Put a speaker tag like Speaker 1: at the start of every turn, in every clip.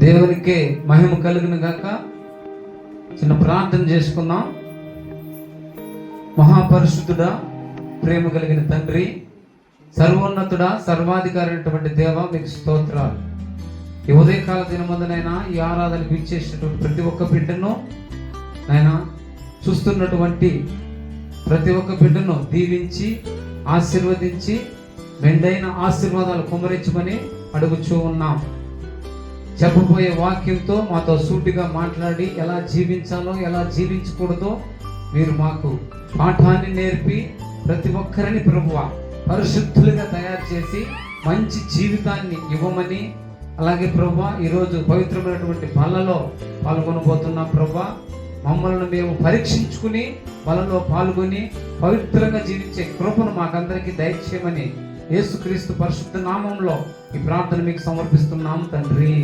Speaker 1: దేవునికి మహిమ కలుగును గాక. చిన్న ప్రార్థన చేసుకుందాం. మహాపరిశుద్ధుడా ప్రేమ కలిగిన తండ్రి సర్వోన్నతుడా సర్వాధికారి అయినటువంటి దేవ మీకు స్తోత్రాలు. ఈ ఉదయకాల దినమందునైనా ఈ ఆరాధనకు ఇచ్చేసినటువంటి ప్రతి ఒక్క బిడ్డను నాయన చూస్తున్నటువంటి ప్రతి ఒక్క బిడ్డను దీవించి ఆశీర్వదించి మెండైన ఆశీర్వాదాలు కుమరించమని అడుగుచూ ఉన్నాం. చెప్పబోయే వాక్యంతో మాతో సూటిగా మాట్లాడి ఎలా జీవించాలో ఎలా జీవించకూడదో మీరు మాకు పాఠాన్ని నేర్పి ప్రతి ఒక్కరిని ప్రభువ పరిశుద్ధులుగా తయారు చేసి మంచి జీవితాన్ని ఇవ్వమని అలాగే ప్రభా ఈరోజు పవిత్రమైనటువంటి బలలో పాల్గొనబోతున్నాం ప్రభా మమ్మల్ని మేము పరీక్షించుకుని బలలో పాల్గొని పవిత్రంగా జీవించే కృపను మాకందరికీ దయచేయమని యేసుక్రీస్తు పరిశుద్ధ నామంలో ఈ ప్రార్థన మీకు సమర్పిస్తున్నాం తండ్రి.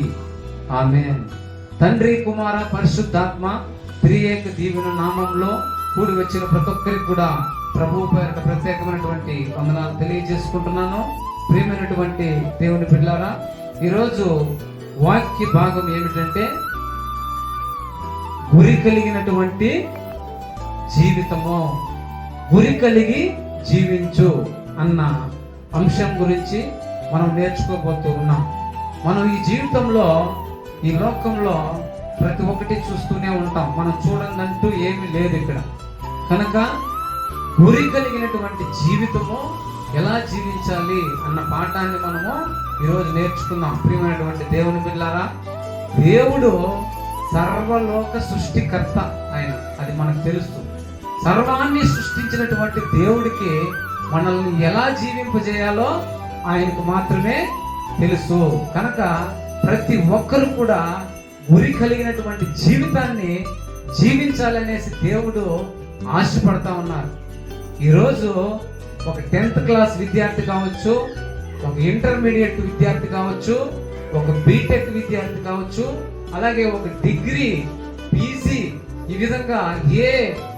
Speaker 1: ఆమె తండ్రి కుమార పరిశుద్ధాత్మ త్రియేక దీవెన నామంలో కూడి వచ్చిన ప్రతి ఒక్కరికి కూడా ప్రభు పేరిట ప్రత్యేకమైనటువంటి వందనాలు తెలియజేసుకుంటున్నాను. ప్రియమైనటువంటి దేవుని బిడ్డారా ఈరోజు వాక్య భాగం ఏమిటంటే గురి కలిగినటువంటి జీవితము. గురి కలిగి జీవించు అన్న అంశం గురించి మనం నేర్చుకోబోతూ ఉన్నాం. మనం ఈ జీవితంలో ఈ లోకంలో ప్రతి ఒక్కటి చూస్తూనే ఉంటాం. మనం చూడందంటూ ఏమీ లేదు ఇక్కడ. కనుక గురి కలిగినటువంటి జీవితము ఎలా జీవించాలి అన్న పాఠాన్ని మనము ఈరోజు నేర్చుకుందాం. ప్రియమైనటువంటి దేవుని పిల్లారా దేవుడు సర్వలోక సృష్టికర్త ఆయన. అది మనకు తెలుస్తుంది సర్వాన్ని సృష్టించినటువంటి దేవుడికి మనల్ని ఎలా జీవింపజేయాలో ఆయనకు మాత్రమే తెలుసు. కనుక ప్రతి ఒక్కరు కూడా గురి కలిగినటువంటి జీవితాన్ని జీవించాలనేసి దేవుడు ఆశపడతా ఉన్నారు. ఈరోజు ఒక టెన్త్ క్లాస్ విద్యార్థి కావచ్చు ఒక ఇంటర్మీడియట్ విద్యార్థి కావచ్చు ఒక బీటెక్ విద్యార్థి కావచ్చు అలాగే ఒక డిగ్రీ పీజీ ఈ విధంగా ఏ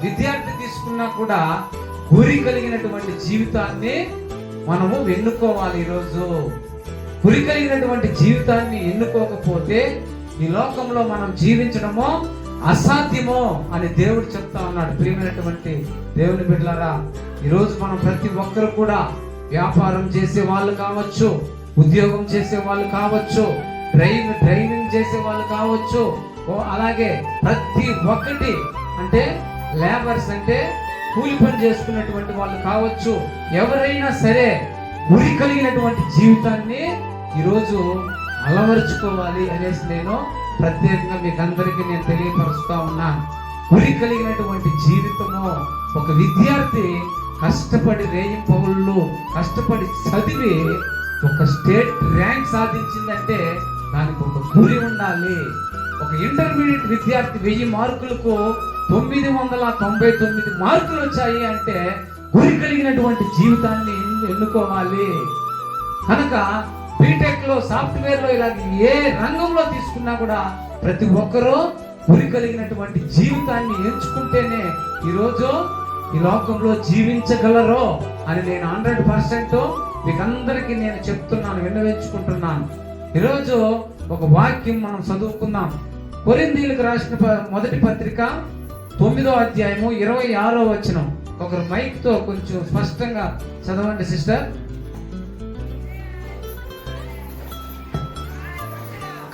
Speaker 1: విద్యార్థి తీసుకున్నా కూడా గురి కలిగినటువంటి జీవితాన్ని మనము ఎన్నుకోవాలి ఈరోజు. గురి కలిగినటువంటి జీవితాన్ని ఎన్నుకోకపోతే ఈ లోకంలో మనం జీవించడమో అసాధ్యమో అని దేవుడు చెప్తా ఉన్నాడు. ప్రియమైనటువంటి దేవుని బిడ్డలారా ఈరోజు మనం ప్రతి ఒక్కరు కూడా వ్యాపారం చేసే వాళ్ళు కావచ్చు ఉద్యోగం చేసే వాళ్ళు కావచ్చు డ్రైవ్ డ్రైవింగ్ చేసే వాళ్ళు కావచ్చు ఓ అలాగే ప్రతి ఒక్కటి అంటే లేబర్స్ అంటే కూలి పని చేసుకున్నటువంటి వాళ్ళు కావచ్చు ఎవరైనా సరే గురి కలిగినటువంటి జీవితాన్ని ఈరోజు అలవరుచుకోవాలి అనేసి నేను ప్రత్యేకంగా మీకు అందరికీ నేను తెలియపరుస్తా ఉన్నా. గురి కలిగినటువంటి జీవితము ఒక విద్యార్థి కష్టపడి రేయింపవుళ్ళు కష్టపడి చదివి ఒక స్టేట్ ర్యాంక్ సాధించిందంటే దానికి ఒక గురి ఉండాలి. ఒక ఇంటర్మీడియట్ విద్యార్థి వెయ్యి మార్కులకు తొమ్మిది వందల తొంభై తొమ్మిది మార్కులు వచ్చాయి అంటే గురి కలిగినటువంటి జీవితాన్ని ఎన్నుకోవాలి. కనుక బీటెక్లో సాఫ్ట్వేర్లో ఇలా ఏ రంగంలో తీసుకున్నా కూడా ప్రతి ఒక్కరూ గురి కలిగినటువంటి జీవితాన్ని ఎంచుకుంటేనే ఈరోజు ఈ లోకంలో జీవించగలరో అని నేను హండ్రెడ్ పర్సెంట్ మీకు అందరికీ నేను చెప్తున్నాను విన్నవించుకుంటున్నాను. ఈరోజు ఒక వాక్యం మనం చదువుకుందాం. కొరిందీలకు రాసిన మొదటి పత్రిక తొమ్మిదో అధ్యాయము ఇరవై ఆరో వచనం. ఒకరు మైక్తో కొంచెం స్పష్టంగా చదవండి సిస్టర్.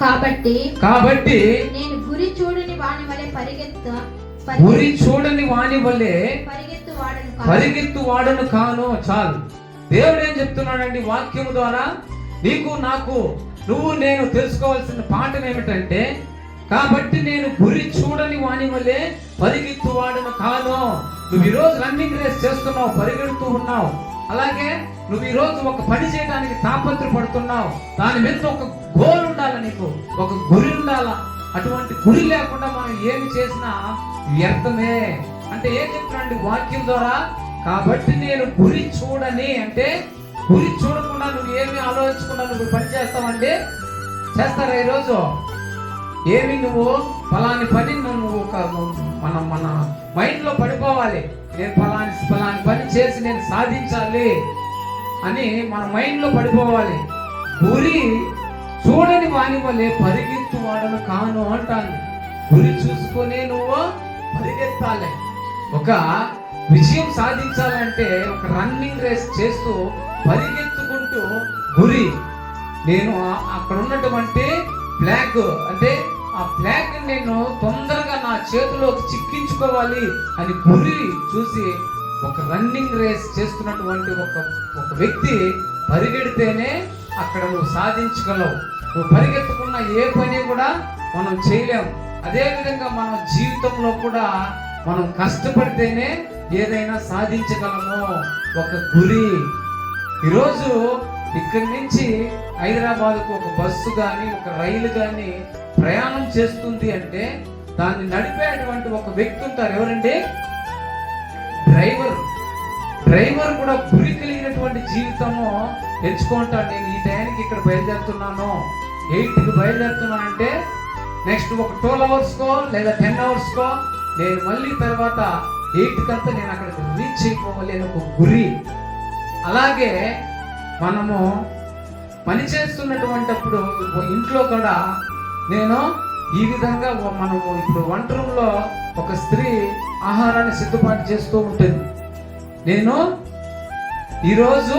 Speaker 2: కాబట్టి
Speaker 1: కాబట్టి
Speaker 2: నేను గురి చూడని వాని వలె పరిగెత్త
Speaker 1: గురి చూడని వాని
Speaker 2: కాదు.
Speaker 1: పరిగెత్తు వాడను కాను చాలు. దేవుడు ఏం చెప్తున్నాడండి వాక్యము ద్వారా? నీకు నాకు నువ్వు నేను తెలుసుకోవాల్సిన పాఠం ఏమిటంటే కాబట్టి నేను గురి చూడని వాని వల్లే పరిగెత్తు వాడను కాను. నువ్వు ఈరోజు రన్నింగ్ రేస్ చేస్తున్నావు పరిగెడుతూ ఉన్నావు. అలాగే నువ్వు ఈరోజు ఒక పని చేయడానికి తాపత్రపడుతున్నావు దాని మీద ఒక గోల్ ఉండాలి నీకు? ఒక గురి ఉండాలా? అటువంటి గురి లేకుండా మనం ఏమి చేసినా వ్యర్థమే. అంటే ఏం చెప్తున్నాండి వాక్యం ద్వారా? కాబట్టి నేను గురి చూడని అంటే గురి చూడకుండా నువ్వు ఏమి ఆలోచించకుండా నువ్వు పని చేస్తావంటే చేస్తారా ఈరోజు? ఏమి నువ్వు ఫలాని పని నువ్వు ఒక మన మన మైండ్లో పడిపోవాలి. నేను ఫలాని ఫలాని పని చేసి నేను సాధించాలి అని మన మైండ్లో పడిపోవాలి. గురి చూడని వాని వల్లే పరిగెత్తు వాడను కాను అంటాను. గురి చూసుకునే నువ్వు పరిగెత్తాలి. ఒక విజయం సాధించాలంటే ఒక రన్నింగ్ రేస్ చేస్తూ పరిగెత్తుకుంటూ గురి. నేను అక్కడ ఉన్నటువంటి ఫ్లాగ్ అంటే ఆ ఫ్లాగ్ నేను తొందరగా నా చేతిలోకి చిక్కించుకోవాలి అని గురి చూసి ఒక రన్నింగ్ రేస్ చేస్తున్నటువంటి ఒక ఒక వ్యక్తి పరిగెడితేనే అక్కడ నువ్వు సాధించగలవు. నువ్వు పరిగెత్తకున్న ఏ పని కూడా మనం చేయలేము అదేవిధంగా మన జీవితంలో కూడా మనం కష్టపడితేనే ఏదైనా సాధించగలము ఒక గురి. ఈరోజు ఇక్కడి నుంచి హైదరాబాద్కు ఒక బస్సు కానీ ఒక రైలు కానీ ప్రయాణం చేస్తుంది అంటే దాన్ని నడిపేటువంటి ఒక వ్యక్తి ఉంటారు ఎవరండి? డ్రైవర్. డ్రైవర్ కూడా గురి కలిగినటువంటి జీవితము ఎంచుకుంటాడు నేను ఈ టైంకి ఇక్కడ బయలుదేరుతున్నాను. ఎయిట్కి బయలుదేరుతున్నానంటే నెక్స్ట్ ఒక ట్వెల్వ్ అవర్స్కో లేదా టెన్ అవర్స్కో నేను మళ్ళీ తర్వాత ఎయిట్ కంతా నేను అక్కడికి రీచ్ అయిపోవాలి ఒక గురి. అలాగే మనము పని చేస్తున్నటువంటిప్పుడు ఇంట్లో కూడా నేను ఈ విధంగా మనము ఇప్పుడు వంట రూమ్లో ఒక స్త్రీ ఆహారాన్ని సిద్ధపాటు చేస్తూ ఉంటుంది. నేను ఈరోజు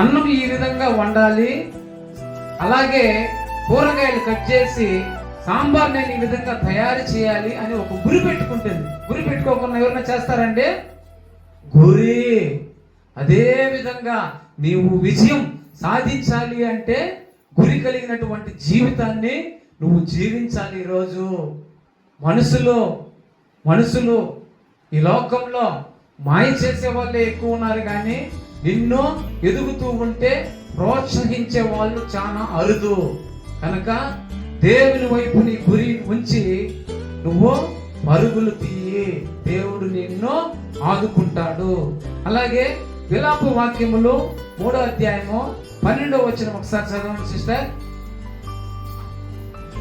Speaker 1: అన్నం ఈ విధంగా వండాలి. అలాగే కూరగాయలు కట్ చేసి సాంబార్ నేను ఈ విధంగా తయారు చేయాలి అని ఒక గురి పెట్టుకుంటుంది. గురి పెట్టుకోకుండా ఎవరైనా చేస్తారండి? గురి. అదే విధంగా నీవు విజయం సాధించాలి అంటే గురి కలిగినటువంటి జీవితాన్ని నువ్వు జీవించాలి ఈరోజు. మనసులో మనసులు ఈ లోకంలో మాయ చేసే వాళ్ళే ఎక్కువ ఉన్నారు కానీ నిన్ను ఎదుగుతూ ఉంటే ప్రోత్సహించే వాళ్ళు చాలా అరుదు. కనుక దేవుని వైపు నీ గురి ఉంచి నువ్వు పరుగులు తీయి దేవుడు నిన్ను ఆదుకుంటాడు. అలాగే విలాప వాక్యములు మూడో అధ్యాయము పన్నెండో వచ్చిన ఒకసారి చదవండి సిస్టర్.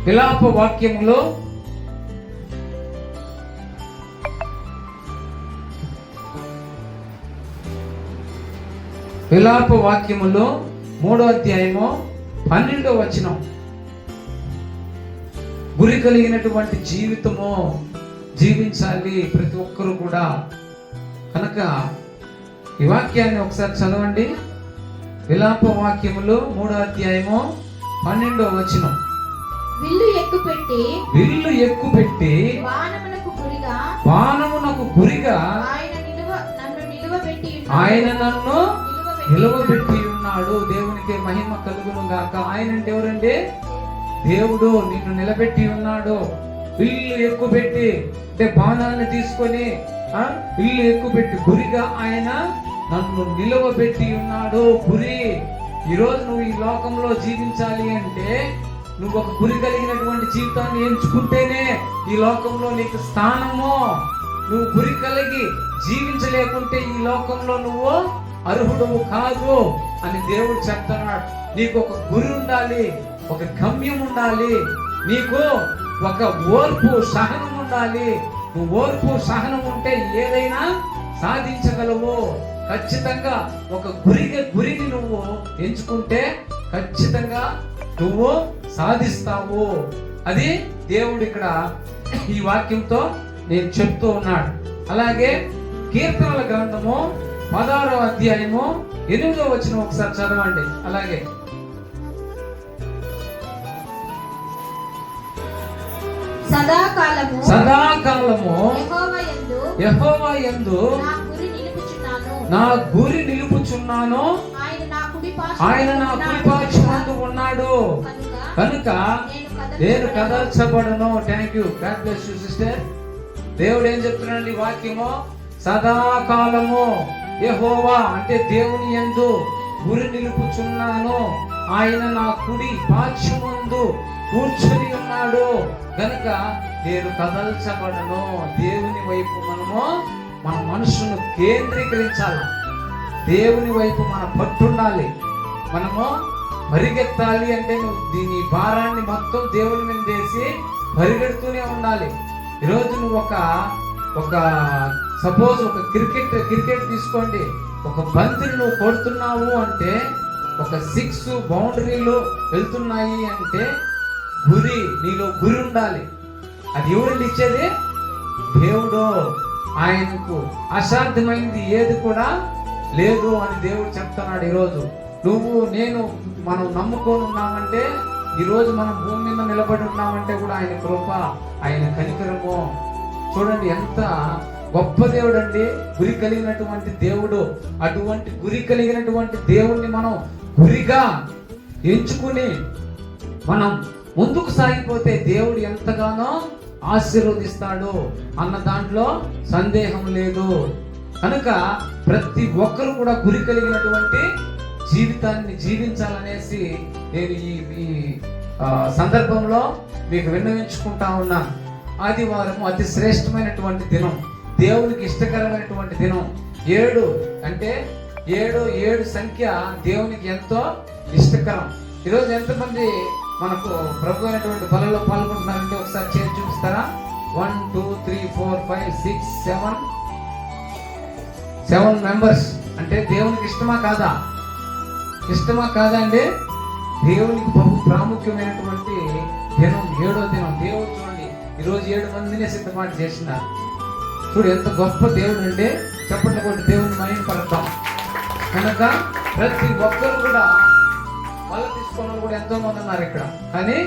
Speaker 1: విలాప వాక్యములు విలాప వాక్యములు మూడో అధ్యాయము పన్నెండో వచనం. గురి కలిగినటువంటి జీవితము జీవించాలి ప్రతి ఒక్కరు కూడా. కనుక ఈ వాక్యాన్ని ఒకసారి చదవండి. విలాప వాక్యములు మూడో అధ్యాయము పన్నెండో వచనం.
Speaker 2: విల్లు ఎక్కుపెట్టి
Speaker 1: విల్లు ఎక్కుపెట్టి
Speaker 2: గురిగా
Speaker 1: బాణమునకు గురిగా
Speaker 2: ఆయన నిలువ నన్ను నిలువబెట్టి
Speaker 1: ఆయన నన్ను
Speaker 2: నిలువబెట్టి
Speaker 1: నిలవబెట్టి ఉన్నాడు. దేవునికి మహిమ కలుగును గాక. ఆయన అంటే ఎవరండి? దేవుడు నిన్ను నిలబెట్టి ఉన్నాడు. ఇల్లు ఎక్కుపెట్టి అంటే బాణాన్ని తీసుకొని ఆ, ఇల్లు ఎక్కుపెట్టి గురిగా ఆయన నన్ను నిలవబెట్టి ఉన్నాడు. గురి ఈరోజు నువ్వు ఈ లోకంలో జీవించాలి అంటే నువ్వు ఒక గురి కలిగినటువంటి జీవితాన్ని ఎంచుకుంటేనే ఈ లోకంలో నీకు స్థానము. నువ్వు గురి కలిగి జీవించలేకుంటే ఈ లోకంలో నువ్వు అర్హుడవు కాదు అని దేవుడు చెప్తున్నాడు. నీకు ఒక గురి ఉండాలి. ఒక గమ్యం ఉండాలి. నీకు ఒక ఓర్పు సహనం ఉండాలి. నువ్వు ఓర్పు సహనం ఉంటే ఏదైనా సాధించగలవు. ఖచ్చితంగా ఒక గురికి గురిని నువ్వు ఎంచుకుంటే ఖచ్చితంగా నువ్వు సాధిస్తావు. అది దేవుడు ఇక్కడ ఈ వాక్యంతో నేను చెప్తూ ఉన్నాడు. అలాగే కీర్తనల గ్రంథము పదహారో అధ్యాయము ఎనిమిదో వచ్చిన ఒకసారి చదవండి. అలాగే
Speaker 2: సదాకాలము
Speaker 1: సదాకాలము
Speaker 2: యెహోవా యందు నా గురి నిలుపుచున్నాను. ఆయన నా
Speaker 1: కుడిపార్శ్వమందు ఉన్నాడు.
Speaker 2: కనుక
Speaker 1: నేను కదల్చబడను. Thank you God bless you sister దేవుడు ఏం చెప్తున్నాడు వాక్యము? సదాకాలము యెహోవా అంటే దేవుని యందు గురి నిలుపుచున్నాను. ఆయన నా కుడి పార్శ్వమందు కూర్చొని ఉన్నాడు. కనుక నేను కదల్చబడను. దేవుని వైపు మనము మన మనసును కేంద్రీకరించాలి. దేవుని వైపు మన పట్టుండాలి. మనము పరిగెత్తాలి అంటే నువ్వు దీని భారాన్ని మొత్తం దేవుని మీద వేసి పరిగెడుతూనే ఉండాలి. ఈరోజు నువ్వు ఒక ఒక సపోజ్ ఒక క్రికెట్ క్రికెట్ తీసుకోండి. ఒక బంతిని నువ్వు కొడుతున్నావు అంటే ఒక సిక్స్ బౌండరీలు వెళ్తున్నాయి అంటే గురి నీలో గురి ఉండాలి. అది ఎవరండి ఇచ్చేది? దేవుడు. ఆయనకు అసాధ్యమైంది ఏది కూడా లేదు అని దేవుడు చెప్తున్నాడు ఈరోజు. నువ్వు నేను మనం నమ్ముకొని ఉన్నామంటే ఈరోజు మనం భూమి మీద నిలబడి ఉన్నామంటే కూడా ఆయన కృప ఆయన కనికరము. చూడండి ఎంత గొప్ప దేవుడు అండి గురి కలిగినటువంటి దేవుడు. అటువంటి గురి కలిగినటువంటి దేవుణ్ణి మనం గురిగా ఎంచుకుని మనం ముందుకు సాగిపోతే దేవుడు ఎంతగానో ఆశీర్వదిస్తాడు అన్న దాంట్లో సందేహం లేదు. కనుక ప్రతి ఒక్కరు కూడా గురి కలిగినటువంటి జీవితాన్ని జీవించాలనేసి నేను ఈ ఈ సందర్భంలో మీకు విన్నవించుకుంటా ఉన్నాను ఆదివారం అతి శ్రేష్టమైనటువంటి దినం. దేవునికి ఇష్టకరమైనటువంటి దినం. ఏడు అంటే ఏడు ఏడు సంఖ్య దేవునికి ఎంతో ఇష్టకరం. ఈరోజు ఎంతమంది మనకు ప్రభు అయినటువంటి బలలో పాల్గొంటున్నారంటే ఒకసారి చేసి చూపిస్తారా? One two three four five six seven seven members అంటే దేవునికి ఇష్టమా కాదా? ఇష్టమా కాదా అండి? దేవునికి బహు ప్రాముఖ్యమైనటువంటి దినం ఏడో దినం. దేవుడు చూడండి ఈరోజు ఏడు మందినే సిద్ధపాటు చేసినారు. చూడు ఎంత గొప్ప దేవుడు అంటే చెప్పండి కొట్టి దేవుని మహిమ పడతాం కనుక ప్రతి ఒక్కరు కూడా బల్ల తీసుకున్న కూడా ఎంతో మంది ఉన్నారు ఇక్కడ. కానీ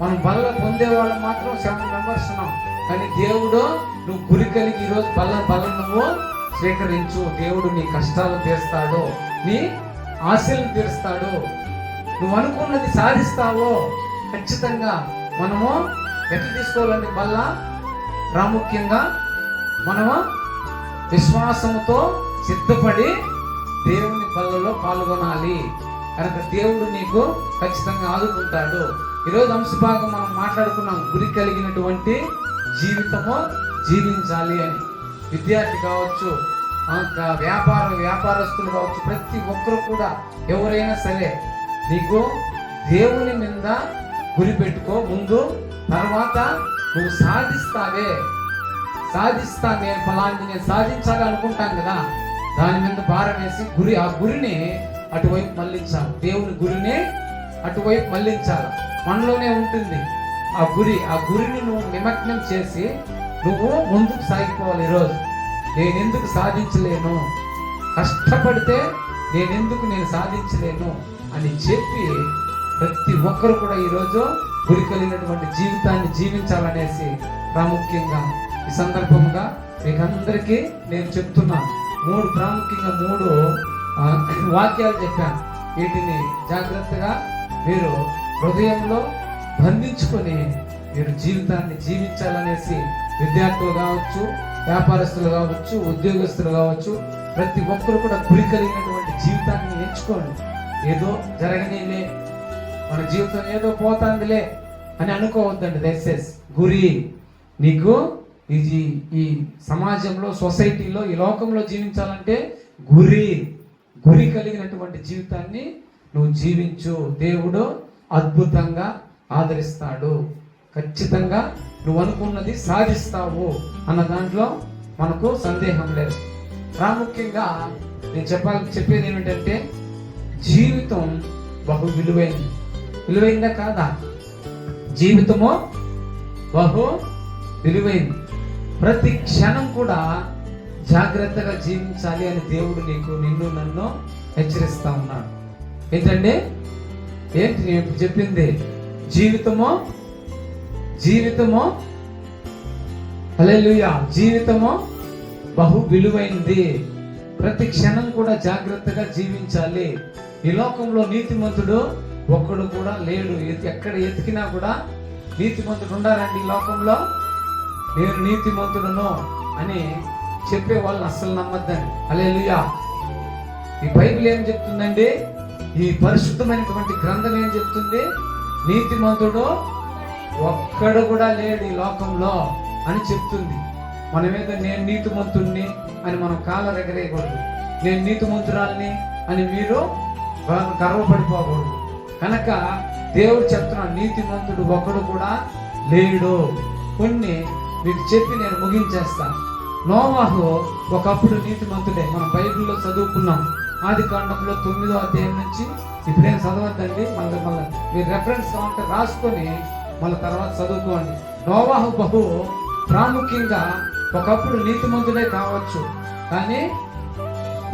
Speaker 1: మనం బల్ల పొందే వాళ్ళు మాత్రం సెవెన్ మెంబర్స్ ఉన్నాం. కానీ దేవుడు నువ్వు గురి కలిగి ఈరోజు బల్ల బల్ల నువ్వు స్వీకరించు. దేవుడు నీ కష్టాలు తీస్తాడు నీ ఆశలు తీరుస్తాడు. నువ్వు అనుకున్నది సాధిస్తావో ఖచ్చితంగా మనము ఎట్లా తీసుకోవాలంటే బల్ల ప్రాముఖ్యంగా మనము విశ్వాసంతో సిద్ధపడి దేవుని బల్లలో పాల్గొనాలి. కనుక దేవుడు నీకు ఖచ్చితంగా ఆదుకుంటాడు. ఈరోజు అంశభాగం మనం మాట్లాడుకున్నాం గురి కలిగినటువంటి జీవితము జీవించాలి అని. విద్యార్థి కావచ్చు వ్యాపార వ్యాపారస్తులు కావచ్చు ప్రతి ఒక్కరు కూడా ఎవరైనా సరే నీకు దేవుని మీద గురి పెట్టుకో. ముందు తర్వాత నువ్వు సాధిస్తావే. సాధిస్తా నేను ఫలాంటి నేను సాధించాలి అనుకుంటాను కదా. దాని మీద భారం వేసి గురి ఆ గురిని అటువైపు మళ్ళించాలి. దేవుని గురిని అటువైపు మళ్ళించాలి. మనలోనే ఉంటుంది ఆ గురి. ఆ గురిని నువ్వు నిమగ్నం చేసి నువ్వు ముందుకు సాగిపోవాలి ఈరోజు. నేను ఎందుకు సాధించలేను? కష్టపడితే నేను ఎందుకు నేను సాధించలేను? అని చెప్పి ప్రతి ఒక్కరు కూడా ఈరోజు గురి కలిగినటువంటి జీవితాన్ని జీవించాలనేసి ప్రాముఖ్యంగా ఈ సందర్భంగా మీకు అందరికీ నేను చెప్తున్నాను మూడు ప్రాముఖ్యంగా మూడు వాక్యాలు చెప్పాను. వీటిని జాగ్రత్తగా మీరు హృదయంలో బంధించుకొని మీరు జీవితాన్ని జీవించాలనేసి విద్యార్థులు కావచ్చు వ్యాపారస్తులు కావచ్చు ఉద్యోగస్తులు కావచ్చు ప్రతి ఒక్కరు కూడా గురి కలిగినటువంటి జీవితాన్ని ఎంచుకోండి. ఏదో జరగనీలే మన జీవితం ఏదో పోతాందిలే అని అనుకోవద్దండి దయచేసి. గురి నీకు ఇది ఈ సమాజంలో సొసైటీలో ఈ లోకంలో జీవించాలంటే గురి. గురి కలిగినటువంటి జీవితాన్ని నువ్వు జీవించు. దేవుడు అద్భుతంగా ఆదరిస్తాడు. ఖచ్చితంగా నువ్వు అనుకున్నది సాధిస్తావు అన్న దాంట్లో మనకు సందేహం లేదు. ప్రాముఖ్యంగా నేను చెప్పాలి చెప్పేది ఏమిటంటే జీవితం బహు విలువైంది విలువైందా కాదా? జీవితము బహు విలువైంది ప్రతి క్షణం కూడా జాగ్రత్తగా జీవించాలి అని దేవుడు నీకు నిన్ను నన్ను హెచ్చరిస్తా ఉన్నాడు. ఏంటంటే ఏంటి నేను చెప్పింది? జీవితమో? జీవితమో? హల్లెలూయా! జీవితమో బహు విలువైంది ప్రతి క్షణం కూడా జాగ్రత్తగా జీవించాలి. ఈ లోకంలో నీతిమంతుడు ఒక్కడు కూడా లేడు. ఎక్కడ ఎతికినా కూడా నీతిమంతుడు ఉండాలండి ఈ లోకంలో. నేను నీతిమంతుడును అని చెప్పే వాళ్ళని అస్సలు నమ్మద్దండి. హల్లెలూయా. ఈ బైబిల్ ఏం చెప్తుందండి? ఈ పరిశుద్ధమైనటువంటి గ్రంథం ఏం చెప్తుంది? నీతిమంతుడు ఒక్కడు కూడా లేడు ఈ లోకంలో అని చెప్తుంది. మనమేదో? నేను నీతిమంతుణ్ణి అని మనం కాళ్ళ ఎగరేయకూడదు నేను నీతిమంతురాల్ని అని మీరు గర్వపడిపోకూడదు. కనుక దేవుడు చెప్తున్నాడు నీతిమంతుడు ఒకడు కూడా లేడు. కొన్ని మీకు చెప్పి నేను ముగించేస్తాను నోవాహు ఒకప్పుడు నీతిమంతుడే. మనం బైబిల్లో చదువుకున్నాం. ఆది కాండంలో తొమ్మిదో అధ్యాయం నుంచి ఇప్పుడేం చదవద్దండి? మళ్ళీ మళ్ళీ మీరు రెఫరెన్స్ కావాలంటే రాసుకొని మళ్ళీ తర్వాత చదువుకోండి. నోవాహు బహు ప్రాముఖ్యంగా ఒకప్పుడు నీతిమంతుడే కావచ్చు. కానీ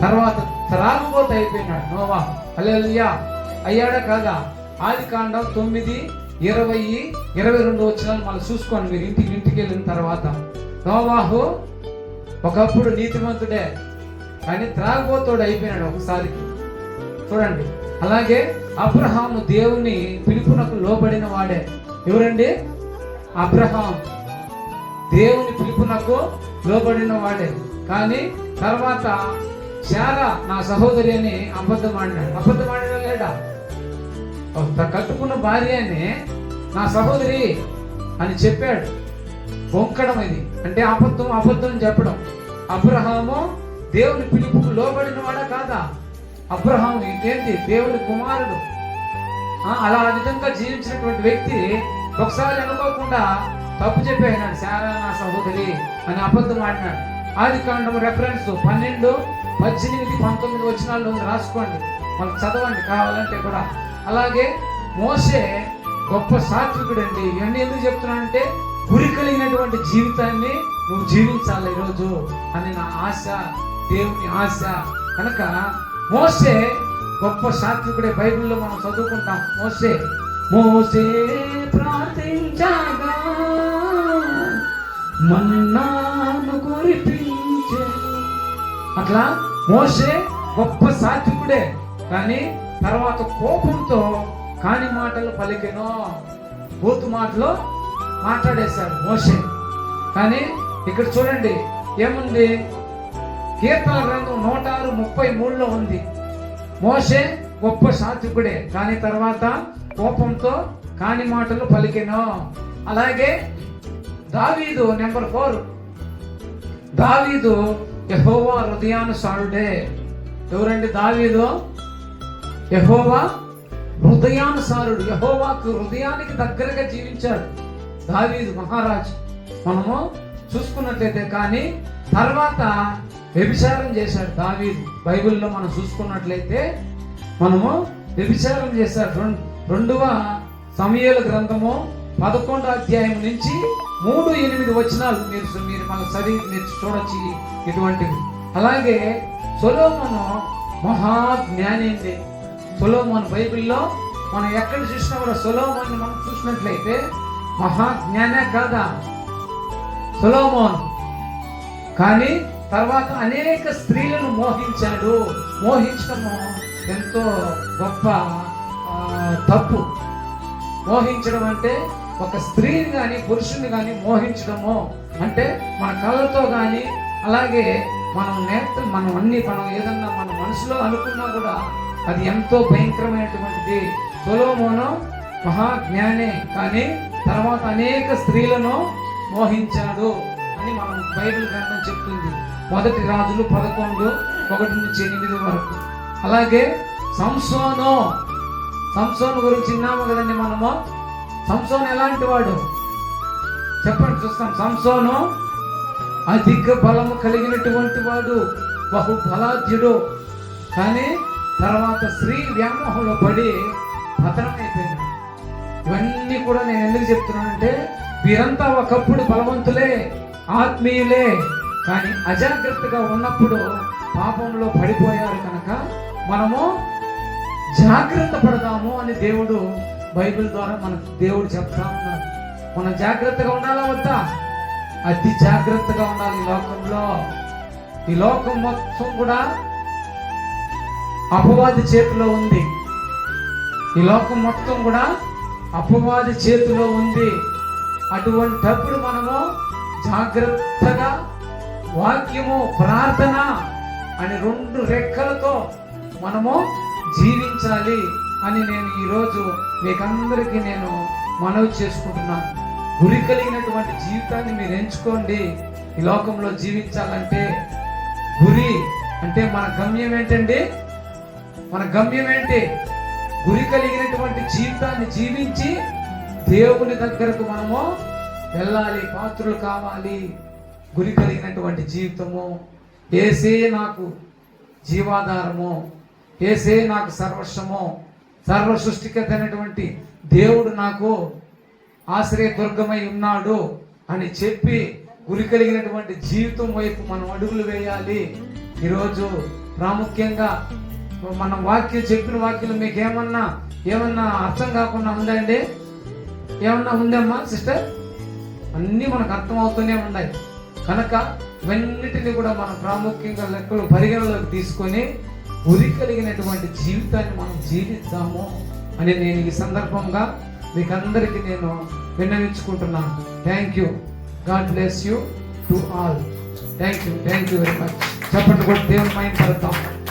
Speaker 1: తర్వాత త్రాగుబోతు అయిపోయినాడు నోవాహు. అల్లెలుయా అయ్యాడా కాదా? ఆది కాండం తొమ్మిది ఇరవై ఇరవై రెండు వచ్చినాలు మళ్ళీ చూసుకోండి మీరు. ఇంటికి ఇంటికి వెళ్ళిన తర్వాత. నోవాహు ఒకప్పుడు నీతిమంతుడే కానీ త్రాగబోతోడు అయిపోయినాడు ఒకసారి. చూడండి. అలాగే అబ్రహాము దేవుని పిలుపునకు లోబడిన వాడే. ఎవరండి? అబ్రహాం దేవుని పిలుపునకు లోబడిన వాడే. కానీ తర్వాత శారా నా సహోదరి అని అబద్ధం ఆడినాడు. అబద్ధం ఆడినా లేడా? కట్టుకున్న భార్య అని నా సహోదరి అని చెప్పాడు. బొంకడం ఇది. అంటే అబద్ధం అబద్ధం అని చెప్పడం. అబ్రహాము దేవుని పిలుపుకు లోబడిన వాడా కాదా? అబ్రహాం ఏంటి దేవుని కుమారుడు. ఆ, అలా ఆ విధంగా జీవించినటువంటి వ్యక్తి ఒకసారి అనుకోకుండా తప్పు చెప్పేసినాడు శారా నా సహోదరి అని అబద్ధం ఆడినాడు. ఆది కాండం రెఫరెన్స్ పన్నెండు పద్దెనిమిది పంతొమ్మిది వచ్చినాళ్ళు రాసుకోండి. మనకు చదవండి కావాలంటే కూడా. అలాగే మోసే గొప్ప సాత్వికుడు అండి ఇవన్నీ ఎందుకు చెప్తున్నానంటే గురి కలిగినటువంటి జీవితాన్ని నువ్వు జీవించాలి ఈరోజు అని నా ఆశ దేవుని ఆశ. కనుక మోసే గొప్ప సాత్వికుడే బైబిల్లో మనం చదువుకుంటాం. మోసే మోసే ప్రార్థించగా మన్నాను కురిపించే అట్లా మోసే గొప్ప సాత్వికుడే కానీ తర్వాత కోపంతో కాని మాటలు పలికెనో బూతు మాటలు మాట్లాడేశాడు మోసే కానీ ఇక్కడ చూడండి ఏముంది? కీర్తన గ్రంథం నూట ఆరు ముప్పై మూడులో ఉంది. మోసే గొప్ప సాత్వికుడే కానీ తర్వాత కోపంతో కాని మాటలు పలికెను. అలాగే దావీదు నెంబర్ ఫోర్. దావీదు యహోవా హృదయానుసారుడే. ఎవరండి దావీదు? యహోవా హృదయానుసారుడు. యహోవాకు హృదయానికి దగ్గరగా జీవించాడు. దావీదు మహారాజు. మనము చూసుకున్నట్లయితే కానీ తర్వాత వ్యభిచారం చేశాడు దావీదు. బైబిల్లో మనం చూసుకున్నట్లయితే మనము వ్యభిచారం చేశాడు. రెండవ సమయాల గ్రంథము పదకొండో అధ్యాయం నుంచి మూడు ఎనిమిది వచనాలు మీరు మీరు మన చదివి మీరు చూడొచ్చు ఇటువంటివి. అలాగే సొలోమను మహాజ్ఞాని అండి సొలోమన్ బైబిల్లో మనం ఎక్కడ చూసినా కూడా సొలోమోన్ మనం చూసినట్లయితే మహాజ్ఞానే కాదా? సొలోమోన్. కానీ తర్వాత అనేక స్త్రీలను మోహించాడు. మోహించడము ఎంతో గొప్ప తప్పు. మోహించడం అంటే ఒక స్త్రీని కానీ పురుషుని కానీ మోహించడము. అంటే మన కళ్ళతో కానీ అలాగే మనం నేత మనం అన్ని మనం ఏదన్నా మన మనసులో అనుకున్నా కూడా అది ఎంతో భయంకరమైనటువంటిది. సొలోమోను మహాజ్ఞానే. కానీ తర్వాత అనేక స్త్రీలను మోహించాడు అని మనం బైబిల్ గ్రంథం చెప్తుంది. మొదటి రాజులు పదకొండు ఒకటి నుంచి ఎనిమిది వరకు. అలాగే సంసోను సంసోను గురించి విన్నాము కదండి మనము? సంసోను ఎలాంటి వాడు? చెప్పండి చూస్తాం. సంసోను అధిక బలము కలిగినటువంటి వాడు బహు బలాధ్యుడు కానీ తర్వాత స్త్రీ వ్యామోహంలో పడి పతనమైపోయింది ఇవన్నీ కూడా నేను ఎందుకు చెప్తున్నానంటే వీరంతా ఒకప్పుడు బలవంతులే ఆత్మీయులే. కానీ అజాగ్రత్తగా ఉన్నప్పుడు పాపంలో పడిపోయారు కనుక మనము జాగ్రత్త పడదాము అని దేవుడు బైబిల్ ద్వారా మన దేవుడు చెప్తా ఉన్నాడు. మనం జాగ్రత్తగా ఉండాలా వద్దా? అతి జాగ్రత్తగా ఉండాలి ఈ లోకంలో. ఈ లోకం మొత్తం కూడా అపవాది చేతిలో ఉంది. ఈ లోకం మొత్తం కూడా అపవాది చేతిలో ఉంది. అటువంటప్పుడు మనము జాగ్రత్తగా వాక్యము ప్రార్థన అని రెండు రెక్కలతో మనము జీవించాలి అని నేను ఈరోజు మీకందరికీ నేను మనవి చేసుకుంటున్నాను. గురి కలిగినటువంటి జీవితాన్ని మీరు ఎంచుకోండి. ఈ లోకంలో జీవించాలంటే గురి అంటే మన గమ్యం ఏంటండి? మన గమ్యం ఏంటి? గురి కలిగినటువంటి జీవితాన్ని జీవించి దేవుని దగ్గరకు మనము వెళ్ళాలి పాత్రులు కావాలి. గురి కలిగినటువంటి జీవితము. ఏసే నాకు జీవాధారము. ఏసే నాకు సర్వస్వము. సర్వ సృష్టికత అయినటువంటి దేవుడు నాకు ఆశ్రయదుర్గమై ఉన్నాడు అని చెప్పి గురి కలిగినటువంటి జీవితం వైపు మనం అడుగులు వేయాలి. ఈరోజు ప్రాముఖ్యంగా మనం వాక్యం చెప్పిన వాక్యం మీకు ఏమన్నా ఏమన్నా అర్థం కాకుండా ఉందండి? ఏమన్నా ఉందమ్మా సిస్టర్? అన్నీ మనకు అర్థం అవుతూనే ఉన్నాయి. కనుక ఇవన్నిటిని కూడా మనం ప్రాముఖ్యంగా లెక్కలు పరిగణలోకి తీసుకొని ఉరి కలిగినటువంటి జీవితాన్ని మనం జీవిద్దాము అని నేను ఈ సందర్భంగా మీకందరికీ నేను విన్నవించుకుంటున్నాను. Thank you God bless you to all thank you thank you very much చెప్పండి కూడా దేవుని మైండ్ పడతాం